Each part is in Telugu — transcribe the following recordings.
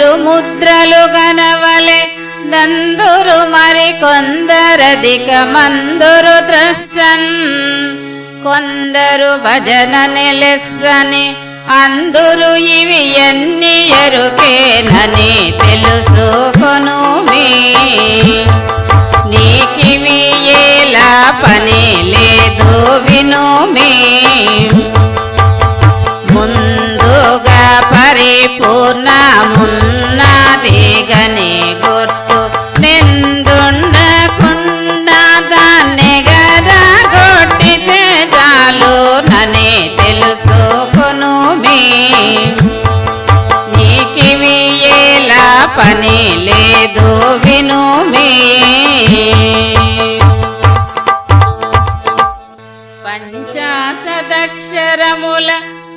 కొందరు ముద్రలు గనవలే దందురు మరి కొందరధిక మందురు ద్రష్టన్ కొందరు భజన నిలెస్సని అందరు ఇవి ఎన్ని ఎరుకేనని తెలుసుకొను నీకివి ఎలా పని లేదు విను ముందుగా ముందుగా ముందు గని గుర్తు నిందుండకుండా దాన్ని గొట్టితే చాలు నని తెలుసుకొను మీ. నీకివి ఎలా పని లేదు విను మీ.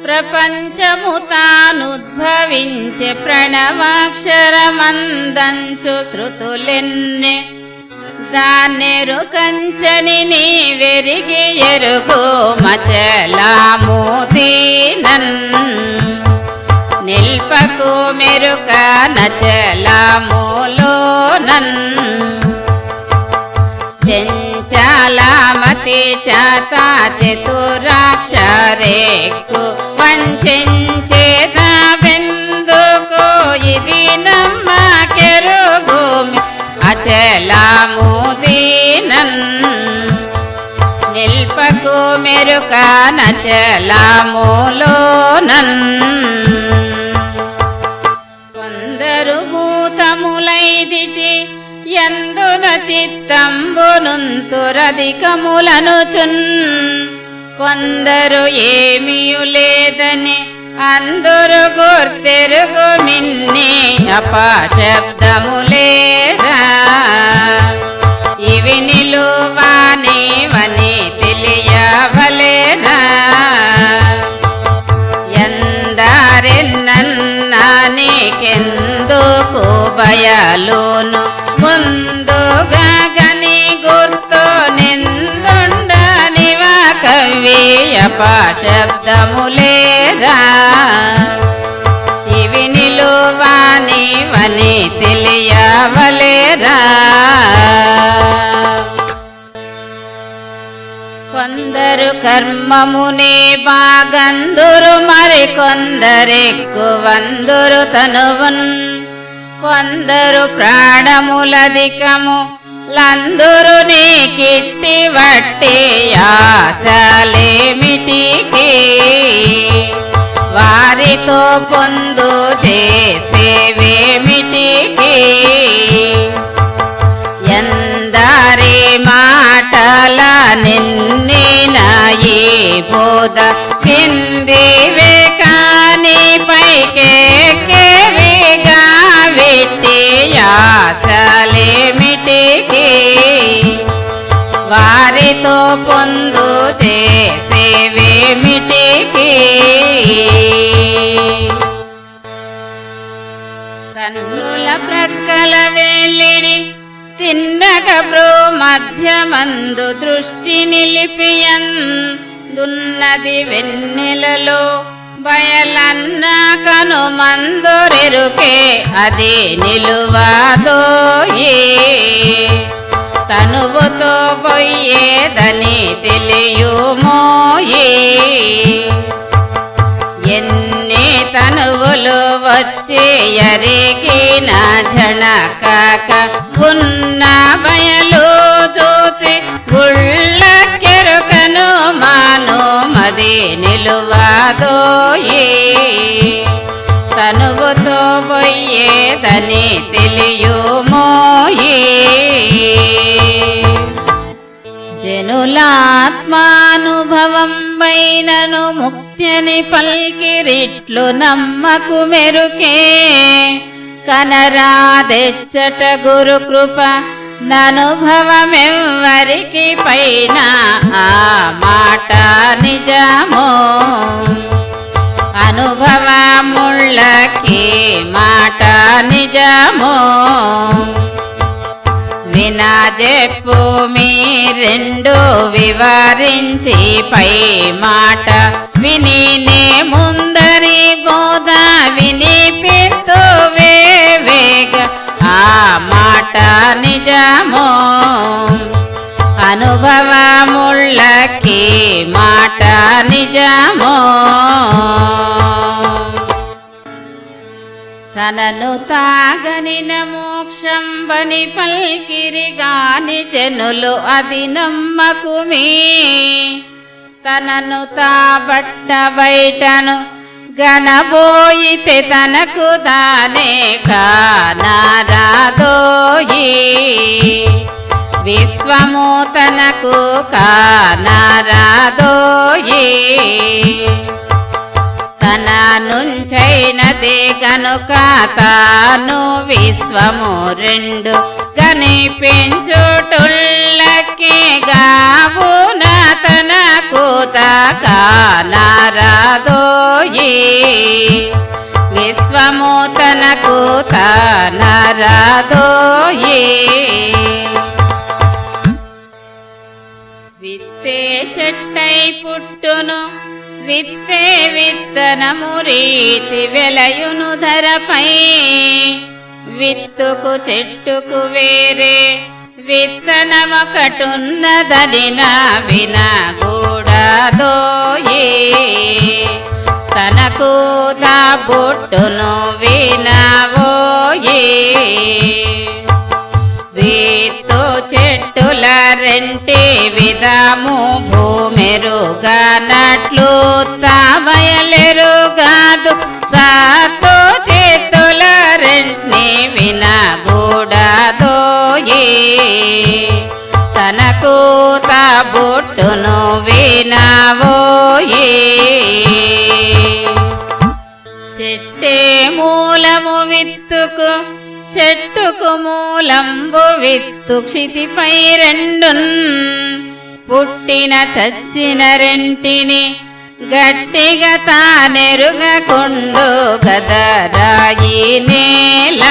ప్రపంచము తానుద్భవించే ప్రణవాక్షరమందంచు శృతులెన్నె. దాన్నెరుకంచని నీ వెరిగి ఎరుగు మచలామూతీనన్. నిల్పకు మెరుక నచలాములోనన్. చాలామతి చాత చతురాక్షరేక్కు వంచేత బెందుకు ఇది నమ్మకెరుగుమి అచలాముదీనన్ నిల్పకు మెరుక నచలాములోనన్ చిత్తంబునుంతురధికములనుచున్. కొందరు ఏమియు లేదని అందరు గుర్తెరుగు మిన్ని అపశబ్దములేరా ఇవి నిలువానివని నీకెందుకు భయాలును? ముందుగా గని గుర్తు నిందుండనివా కవి అపశబ్దములేరా ఇవి నిలువానివని తెలియవలేరా కొందరు కర్మమునే బాగందురు మరి కొందరెక్కువందురు తనువున్. కొందరు ప్రాణములధికము లందురు నీ కిట్టి వట్టి ఆశలేమిటికి వారితో పొందు చేసేవేమిటికి. ఎందరి మాటల నిన్న బోధ కిందివే కాని పైకెక్కేవిగా విట్టి ఆశలేమిటికి వారితో పొందు చేసేవేమిటికి? కన్నుల ప్రక్కల వెళ్ళిడి తిన్నక బ్రో మధ్యమందు దృష్టి నిలిపియన్. దున్నది వెన్నెలలో బయలన్న కను మందురెరుకే అది నిలువాదోయే తనువుతో పోయేదని తెలియుమోయే ఎన్ని తనువులు వచ్చి ఎరిగిన జనకాక ఉన్న నిలువాదోయే తనువుతో పోయేదని తెలియుమోయే జనులాత్మానుభవం పైనను ముక్త్యని పల్కిరిట్లు నమ్మకు మెరుకే. కనరాదెచ్చట గురు కృప ననుభవమెవ్వరికి పైన ఆ మాట నిజమో? అనుభవముళ్ళకి మాట నిజమో? వినా చెప్పు మీ రెండు వివరించి పై మాట విని నే ముందరి బోధ విని మాట నిజము? అనుభవముళ్ళకి మాట నిజము? తనను తాగని మోక్షంబని బని పల్కిరి జనులు అది నమ్మకుమే. తనను తాబట్ట బయటను గనబోయితే తనకు దానే కానారాదోయి. విశ్వము తనకు కానారాదోయి. తన నుంచైనదే గనుక తాను విశ్వము రెండు కనిపించుటుల్లకే గావున తనకు తానారాదోయి విశ్వము తనకు తానారాదోయి విత్తే చెట్టై పుట్టును విత్తే విత్తనము రీతి వెలయును ధరపై. విత్తుకు చెట్టుకు వేరే విత్తనమొకటున్నదని నా వినగూడదోయే తనకు నా బొట్టును వినవోయే వీత్తు చెట్టుల రెంటి విధము భూమెరుగనట్లు తామయలెరుగాదు. సాతో చేతుల రెంటిని వినగూడదోయే తనకు తా బొట్టును వినవోయే మూలము విత్తుకు చెట్టుకు మూలంబు విత్తు క్షితిపై రెండున్. పుట్టిన చచ్చిన రెంటిని గట్టిగా తానెరుగకుండు గదరాయి నేల.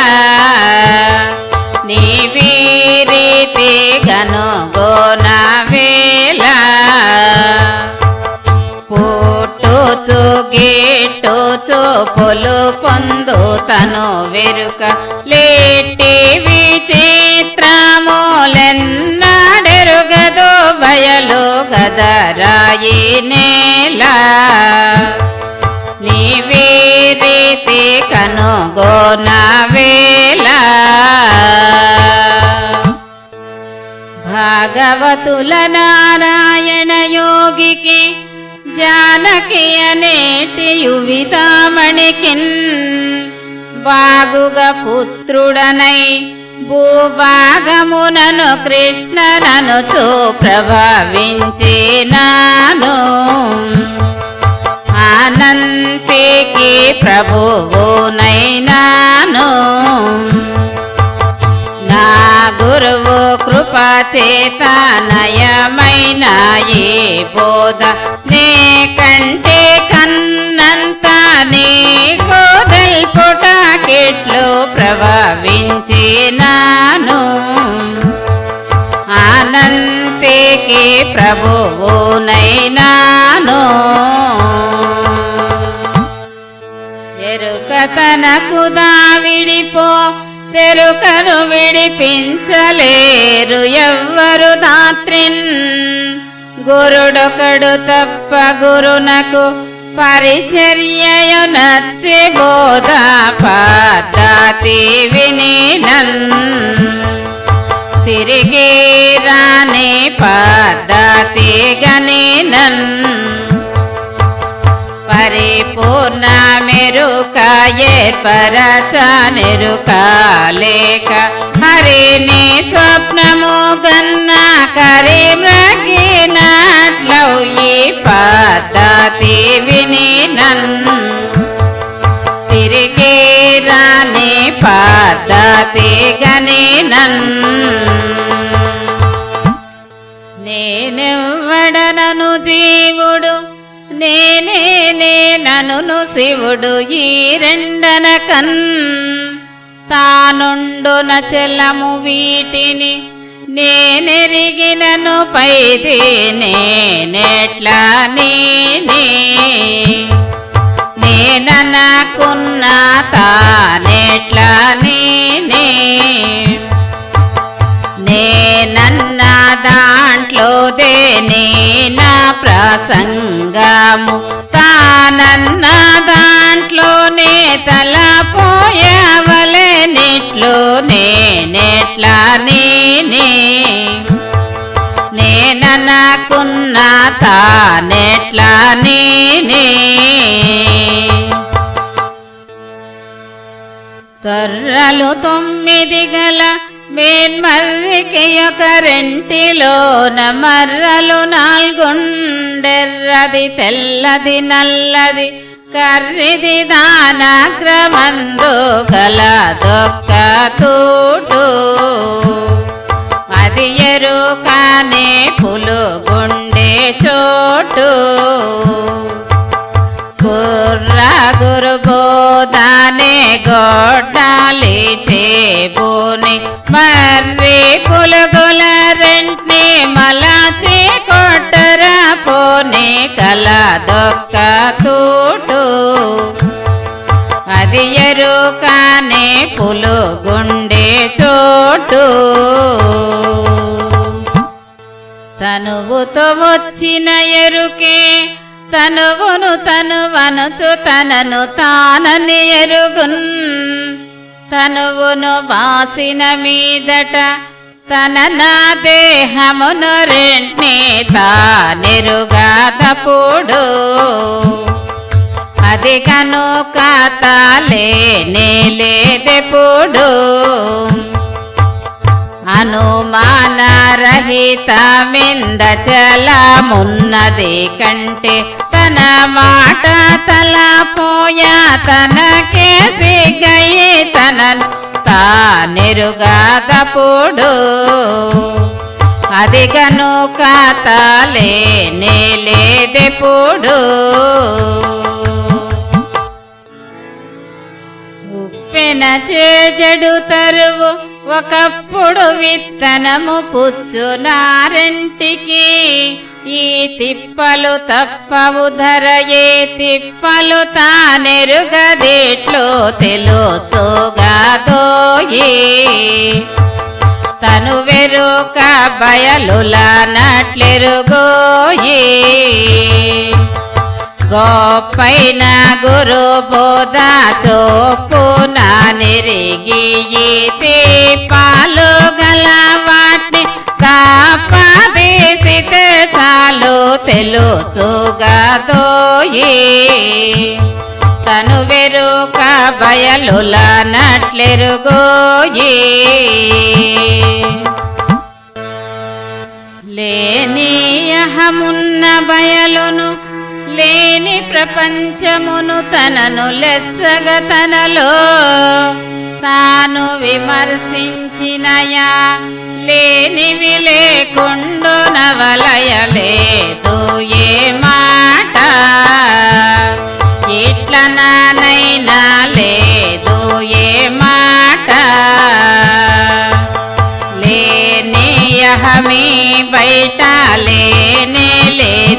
నీ వీరీతి నా వేళ పుట్టుచు గేటుచు పొలు పొందు తను వెరుక. లేటి విచిత్రములెన్నాడెరుగదో బయలు గదరాయి నేల. నీ వీరీతి కనుగోన వేళ. భాగవతుల నారాయణ యోగికి జానకి యువితామణికిన్. బాగుగా పుత్రుడనై భూభాగమునను కృష్ణనను చూ ప్రభవించినాను ఆనంతికి ప్రభువునైనాను గురువు కృప చేత నయమైన ఏ బోధ నే కంటే కన్నంత నీ కోదల్పుట కిట్లు ప్రభవించినాను అనంతికి ప్రభువునైనాను. ఎరుక తనకు దావిడిపో తెరుకను విడిపించలేరు ఎవ్వరు దాత్రిన్. గురుడొకడు తప్ప గురునకు పరిచర్యయు నచ్చి బోధ పద్ధతి విని తిరిగి రాని పద్ధతి గని నన్ పరిపూర్ణ మెరుక ఏర్పరచ నెరుక లేక హరిని స్వప్నము గన్న కరి మ్రగినట్లౌ ఈ పద్ధతి విని నన్ తిరిగి రాని పద్ధతి గని నన్ నేనెవ్వడనను జీవుడు నేనే నేనను శివుడు ఈ రెండన కన్ తానుండున చెల్లము వీటిని నేనెరిగినను పైది నేనెట్లా నేనే. నేననకున్న తానెట్లా నేనే. ప్రసంగము తానన్న దాంట్లోనే తలపోయవలే నిట్లు నేనెట్లా నేనే? నేననుకున్న తానెట్లా నేనే? తొర్రలు తొమ్మిది గల మేన్మర్రికి ఒక రెంటిలోన మర్రలు నాల్గుండెర్రది తెల్లది నల్లది కర్రిది దానాగ్రమందు గల దొక్క తూటు అది ఎరుకనే పులుగుండే చోటు. కుర్ర గురుబోదానే బోధానే గొడ్డాలి మర్రి పులుగుల రెంట్ని మలాచి కొట్టర పోని కల దొక్క తూటు. అది ఎరుకనే పులుగుండే చోటు. తనువుతో వచ్చిన ఎరుకే తనువును తనువనుచు తనను తానని ఎరుగున్. తనువును వాసిన మీదట తన నా దేహమును రెంట్ని తానెరుగా తప్పుడు అది కనుక తాలే నేలేదెప్పుడు అనుమానరహితమింద చలమున్నది కంటే తన మాట తలపోయా తనకేసి తన తనను తానెరుగా తప్పుడు అది కనుక తాలేనే లేదెప్పుడు ఉప్పెన చేజడు తరువు ఒకప్పుడు విత్తనము పుచ్చునారంటికి ఈ తిప్పలు తప్పవు ధర ఏ తిప్పలు తానెరుగదేట్లో తెలుసుగాదోయే తను వెరుక బయలులా నట్లెరుగోయే గోపైన గురు బోధ చోపు నిరిగి పాలు గల వాటి కాపాదేసితే చాలు తెలుసుగాదోయే తను వెరుక బయలుల నట్లెరుగోయే లేని అహమున్న బయలును లేని ప్రపంచమును తనను లెస్సగ తనలో తాను విమర్శించినయా? లేనివి లేకుండు నవలయ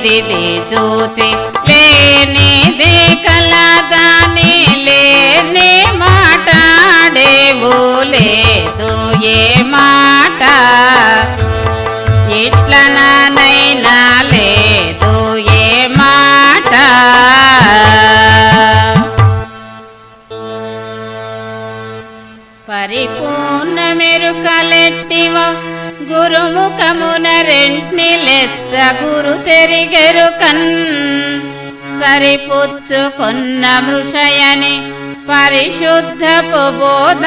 లేదిది చూచి లేనిది కలదాని లేని మాట్లాడేవు లేదు ఏ మాట. ఇట్లనా గురుముఖమున రెంట్ని లెస్స గురు తెరిగెరు కన్. సరిపుచ్చుకున్న మృషయని పరిశుద్ధపు బోధ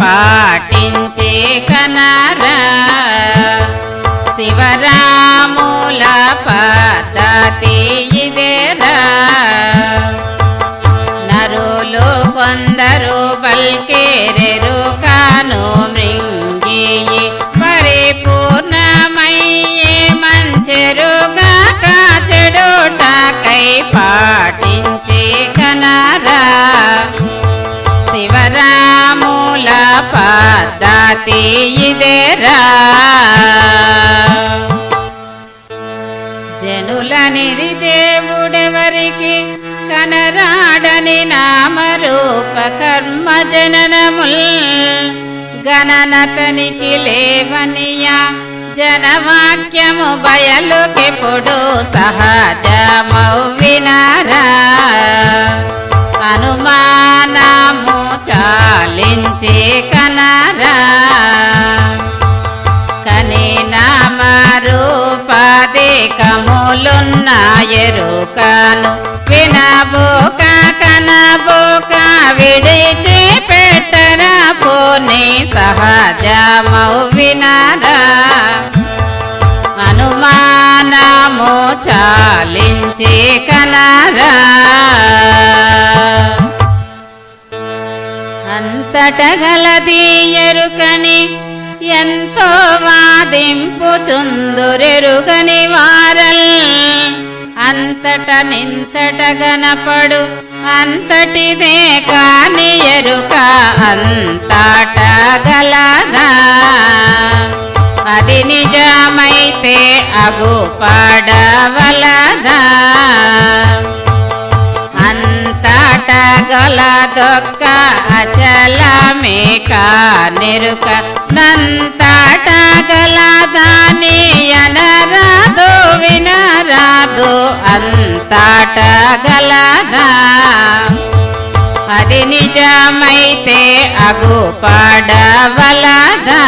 పాటించే కనరా. శివరాముల పద్ధతి ఇదేరా నరులు కొందరు బల్కేరెరు పాటించే కనరా. శివరాముల పద్ధతి ఇదేరా. జనుల నిరిదేవుడెవరికి కనరాడని నామరూప కర్మ జననముల్. గణనతనికి లేవనియా జనవాక్యము బయలుకెప్పుడు సహజమౌ వినారా? అనుమానము చాలించి కనరా? కని నామరూపాధికములున్న ఎరుకను వినబోక కనబోక విడిచి పెట్టరా పోనీ సహజమౌ వినరా. అనుమానము చాలించి కనరా. అంతటగలది ఎరుకని ఎంతో వాదింపుచుందురెరుగని వారల్. అంతట నింతట గనపడు అంతటిదే కాని ఎరుక అంతట గలదా? అది నిజమైతే అగు పడవలదా? అంతట గలదొక్క అచలమే కానిరుక నంతట గలదాని అనరాదు వినరాదు అంతట గలదా. అది నిజమైతే అగు పడవలదా.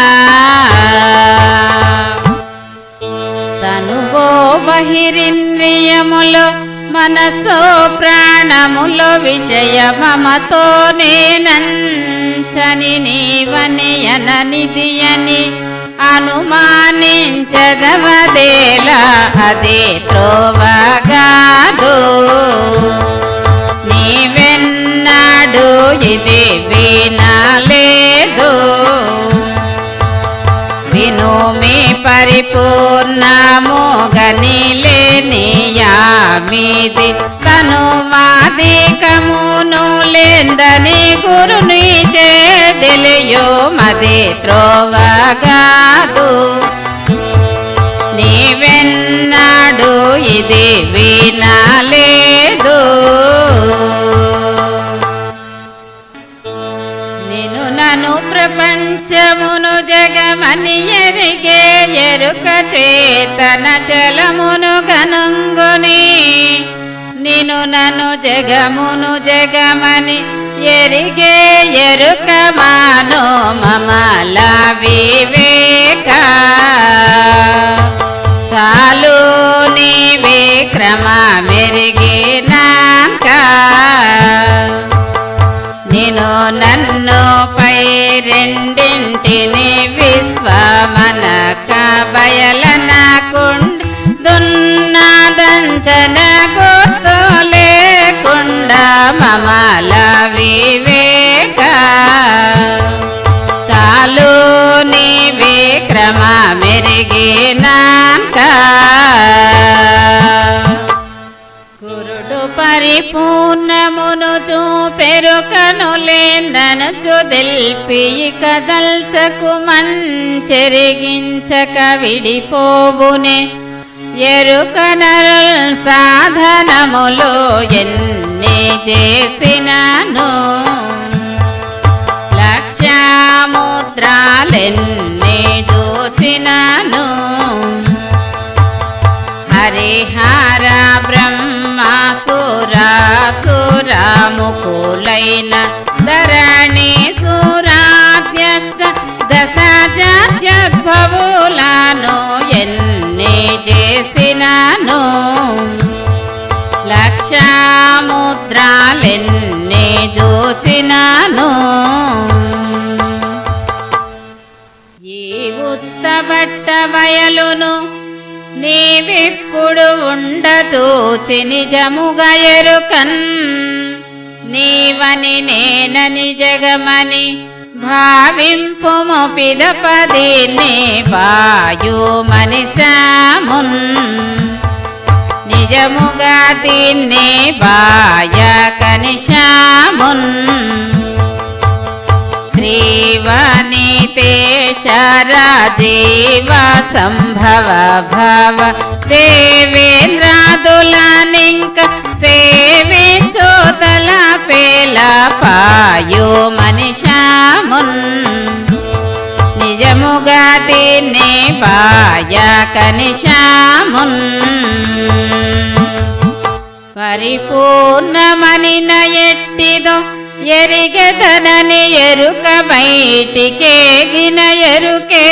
తనువో బహిరింద్రియములో మనసో ప్రాణములో విజయమమతో నేనంచని నీవని అననిది అని అనుమానించదవదేలా అదే త్రోవగాదు నీవెన్నాడు ఇది వినలేదు విను మీ పరిపూర్ణము మీది తను మాదికమును లేందని గురుని చేదెలియో మది త్రోవగాదు నీవెన్నాడు ఇది వినలేదు నిను నను ప్రపంచమును జగమని ఎరిగే ఎరుక చేతన జలమును గనుంగుని నిను నను జగమును జగమని ఎరిగే ఎరుక మాను మమల వివేక. చాలు నీ విక్రమ మెరిగినాక. నిను నన్ను పై రెండింటిని విశ్వమనక బయలనకుండా వివేక. చాలు నీ విక్రమ మెరిగినాక. గురుడు పరిపూర్ణమును చూపెరుకను లేందనచు చుదిల్పి కదల్చకు మంచెరిగించక విడిపోబునే ఎరుక సాధనములు ఎన్ని చేసినను? లక్ష్యముద్రాలెన్ని దోచినను? హరిహర బ్రహ్మాసురాసురముకులైన ధరణి సురాధ్యష్ట దశ జాత్యద్భవులను చేసినాను. లక్షముద్రాలెన్ని చూచినాను ఈ ఉత్తబట్ట బయలును నీవిప్పుడు ఉండచూచి నిజముగా ఎరుకన్. నీవని నేనని జగమని భావింపుము పిదపది నీ వాయు మనిషామున్ నిజముగా దీన్ని బాయ కనిషామున్ శ్రీవనితేశరాజీవ సంభవ భవ దేవేంద్రాదులనింక సేవించోతల పేల పాయు మనిషామున్ నిజముగా తినే బాయ కనిషామున్ పరిపూర్ణమని ఎట్టిదో ఎరిగదనని ఎరుక బయటికే గిన ఎరుకే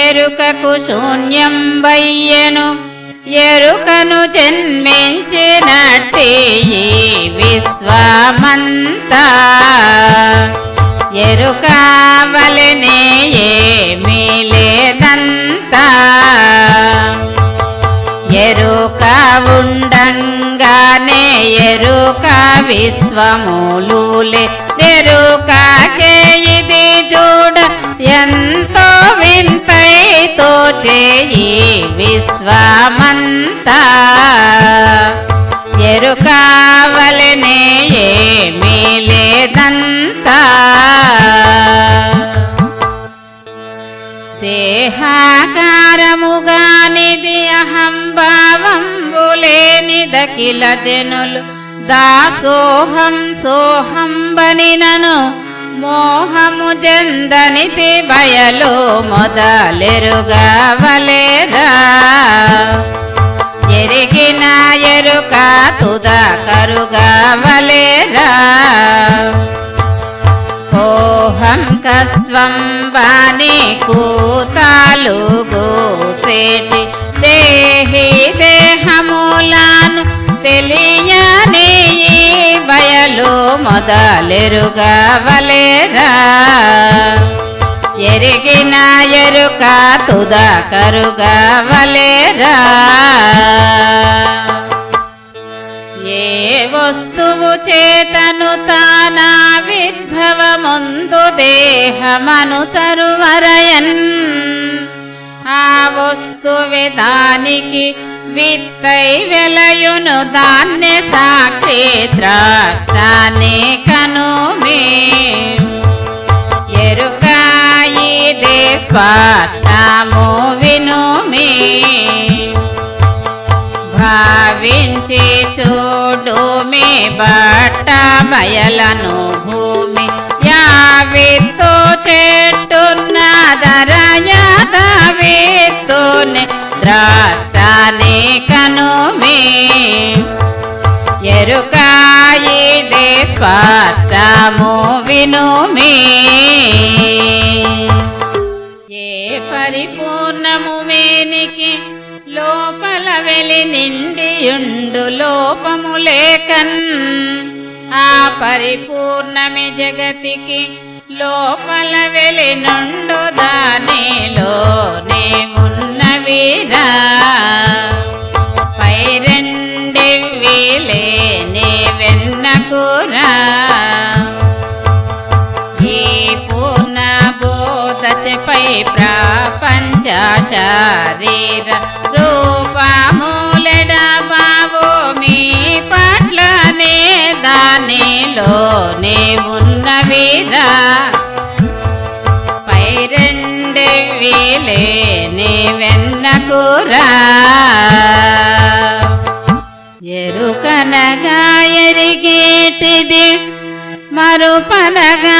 ఎరుకకు శూన్యం వయ్యను ఎరుకను జన్మించినట్టి ఈ విశ్వమంతా. ఎరుకావలనే ఏమీ లేదంతా. ఎరుక ఉండంగానే ఎరుక విశ్వములులే ఎరుకకే ఇది చూడ ఎంతో వింత. వింతైతో చేయి విశ్వమంతా. ఎరుకావలనే ఏమీ లేదంతా. దేహాకారముగానిది అహంభావంబులేనిదకిల జనులు దాసోహం సోహం బనినను మోహము చెందనితి బయలు మొదలెరుగవలేదా? ఎరిగిన ఎరుక తుద కరుగవలేదా కోహం కస్వం వాణి కూతాలు గోసేటి దేహి దేహమూలాను తెలియని బయలు మొదలెరుగా వలేరా ఎరిగిన ఎరుక తుదకరుగా వలేరా ఏ వస్తువు చేతను తానా విద్భవముందు దేహమను తరువరయన్? ఆ వస్తువే దానికి విత్తై వెలయును దాన్ని సాక్షి ద్రాష్టాన్ని కనుమే. ఎరుకాయిదే స్పష్టము వినుమే. భావించి చూడు మీ బట్ట బయలను భూమి. యావితో చెట్టున్న దరయాదవితోనే రాష్ట్రాన్ని కనుమే. ఎరుకాయిదే స్పష్టము వినుమే. ఏ పరిపూర్ణము మేనికి లోపల వెలి నిండియుండు లోపము లేకన్. ఆ పరిపూర్ణమి జగతికి లోపల వెలి నుండు దానిలోనే ఉన్నవిరా పై రెండివిలే నీ ఈ పూర్ణ బోధపై ప్రపంచ శరీర బాబు మీ పట్లనే దానిలోనే ఉన్నవిరా పై రెండు వీలే నీ వెన్నకురా ఎరుకనగా ఎరిగేటిది మరుపనగా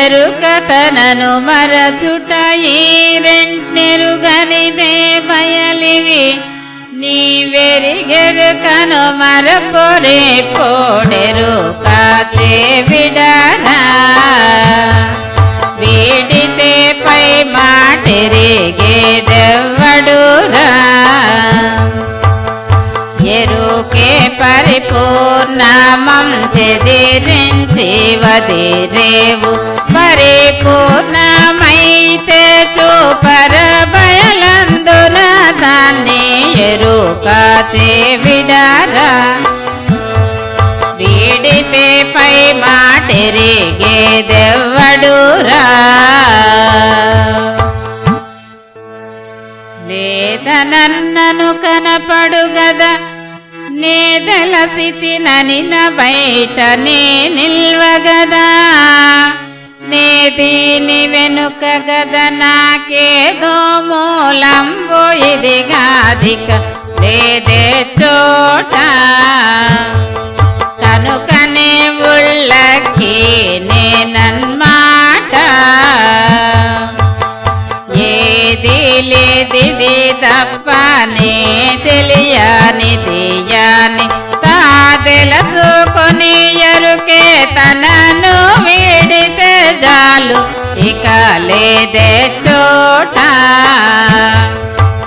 ఎరుక తనను మరచుట ఈ రెండెరుగనిదే బయలివి నీ వెరిగెరుకను మరపొరే పోడెరుక విడనా. వీడితే పై మాటెరిగే మాటిరిగేదెవ్వడురా ఎరుకే పరిపూర్ణమం చెదిరించి వదిరేవు పరిపూర్ణమైతే చూపర బయలందున దాన్ని ఎరుక విడరా వీడితే పై మాటిరిగేదెవ్వడురా? నన్నను కనపడు గదా నేదలసితి ననిన బయట నే నిల్వగదా. నే దీని వెనుక గద నాకేదో మూలంబో ఇదిగాధిక లేదే చోట. కనుకనే ఉళ్ళకి నన్మ తెలియదిది తప్పని తప్పనే తెలియనిది యాని తా తెలుసుకొని ఎరుకే తనను వీడితే జాలు. ఇక లేదే చోట.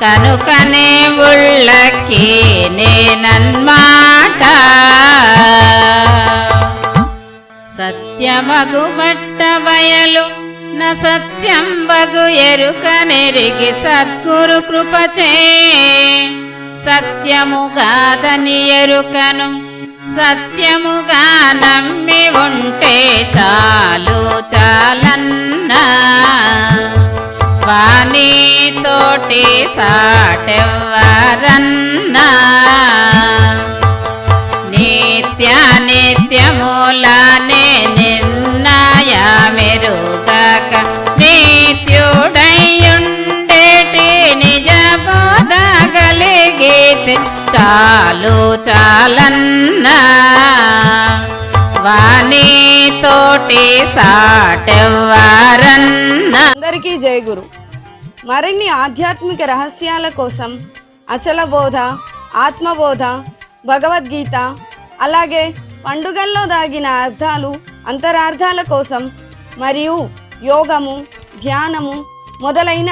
కనుకనే ఉళ్ళకి నేనన్మాట. సత్యమగు బట్ట బయలు సత్యం బగు ఎరుక నెరిగి సద్గురు కృపచే. సత్యముగాదని ఎరుకను సత్యముగా నమ్మి ఉంటే చాలు చాలన్నా. వాణి తోటి సాటెవ్వరన్నా. నిత్య నిత్యములాని చాలు చాలన్న వాణి తోటి సాటెవ్వరన్నా. అందరికీ జయ గురు. మరిన్ని ఆధ్యాత్మిక రహస్యాల కోసం అచల బోధ ఆత్మబోధ భగవద్గీత అలాగే పండుగల్లో దాగిన అర్థాలు అంతరార్థాల కోసం మరియు యోగము ధ్యానము మొదలైన